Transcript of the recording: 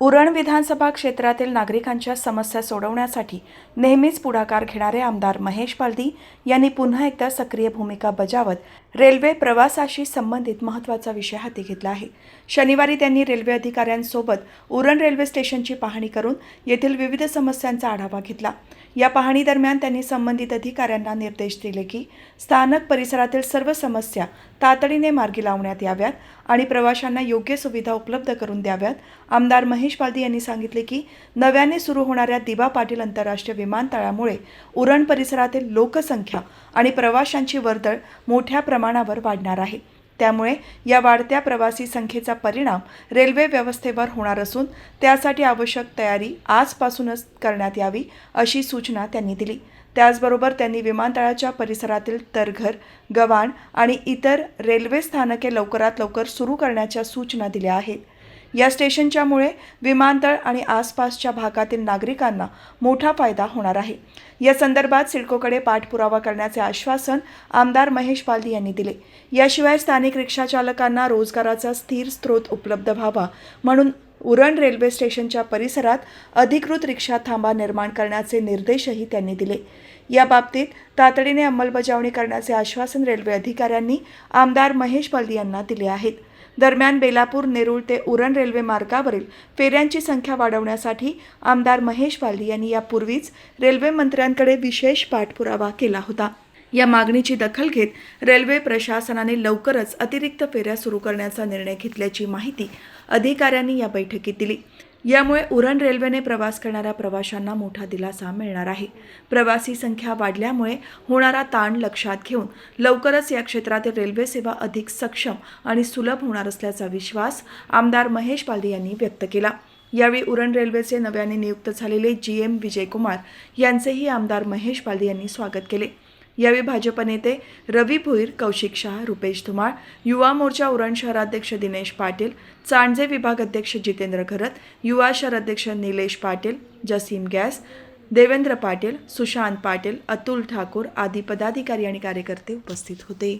उरण विधानसभा क्षेत्रातील नागरिकांच्या समस्या सोडवण्यासाठी नेहमीच पुढाकार घेणारे आमदार महेश पालदी यांनी पुन्हा एकदा सक्रिय भूमिका बजावत रेल्वे प्रवासाशी संबंधित महत्त्वाचा विषय हाती घेतला आहे. शनिवारी त्यांनी रेल्वे अधिकाऱ्यांसोबत उरण रेल्वे स्टेशनची पाहणी करून येथील विविध समस्यांचा आढावा घेतला. या पाहणीदरम्यान त्यांनी संबंधित अधिकाऱ्यांना निर्देश दिले की स्थानक परिसरातील सर्व समस्या तातडीने मार्गी लावण्यात याव्यात आणि प्रवाशांना योग्य सुविधा उपलब्ध करून द्याव्यात. आमदार महेश पालदी यांनी सांगितले की नव्याने सुरू होणाऱ्या दिबा पाटील आंतरराष्ट्रीय विमानतळामुळे उरण परिसरातील लोकसंख्या आणि प्रवाशांची वर्दळ मोठ्या प्रमाणावर वाढणार आहे. त्यामुळे या वाढत्या प्रवासी संख्येचा परिणाम रेल्वे व्यवस्थेवर होणार असून त्यासाठी आवश्यक तयारी आजपासूनच करण्यात यावी अशी सूचना त्यांनी दिली. त्याचबरोबर त्यांनी विमानतळाच्या परिसरातील तरघर गव्हाण आणि इतर रेल्वे स्थानके लवकरात लवकर सुरू करण्याच्या सूचना दिल्या आहेत. या स्टेशनच्यामुळे विमानतळ आणि आसपासच्या भागातील नागरिकांना मोठा फायदा होणार आहे. या संदर्भात सिडकोकडे पाठपुरावा करण्याचे आश्वासन आमदार महेश पालदी यांनी दिले. याशिवाय स्थानिक रिक्षाचालकांना रोजगाराचा स्थिर स्रोत उपलब्ध व्हावा म्हणून उरण रेल्वे स्टेशनच्या परिसरात अधिकृत रिक्षा थांबा निर्माण करण्याचे निर्देशही त्यांनी दिले. या बाबतीत तातडीने अंमलबजावणी करण्याचे आश्वासन रेल्वे अधिकाऱ्यांनी आमदार महेश पालदी यांना दिले आहेत. दरम्यान बेलापूर नेरूळ ते उरण रेल्वे मार्गावरील फेऱ्यांची संख्या वाढवण्यासाठी आमदार महेश पालदी यांनी यापूर्वीच रेल्वे मंत्र्यांकडे विशेष पाठपुरावा केला होता. या मागणीची दखल घेत रेल्वे प्रशासनाने लवकरच अतिरिक्त फेऱ्या सुरू करण्याचा निर्णय घेतल्याची माहिती अधिकाऱ्यांनी या बैठकीत दिली. यामुळे उरण रेल्वेने प्रवास करणाऱ्या प्रवाशांना मोठा दिलासा मिळणार आहे. प्रवासी संख्या वाढल्यामुळे होणारा ताण लक्षात घेऊन लवकरच या क्षेत्रातील रेल्वे सेवा अधिक सक्षम आणि सुलभ होणार असल्याचा विश्वास आमदार महेश पालदी यांनी व्यक्त केला. यावेळी उरण रेल्वेचे नव्याने नियुक्त झालेले जी एम विजयकुमार यांचेही आमदार महेश पालदी यांनी स्वागत केले. यावेळी भाजप नेते रवी भोईर कौशिक शहा रुपेश धुमाळ युवा मोर्चा उरण शहराध्यक्ष दिनेश पाटील चांडजे विभाग अध्यक्ष जितेंद्र घरत युवा शहर अध्यक्ष निलेश पाटील जसीम गॅस देवेंद्र पाटील सुशांत पाटील अतुल ठाकूर आदी पदाधिकारी आणि कार्यकर्ते उपस्थित होते.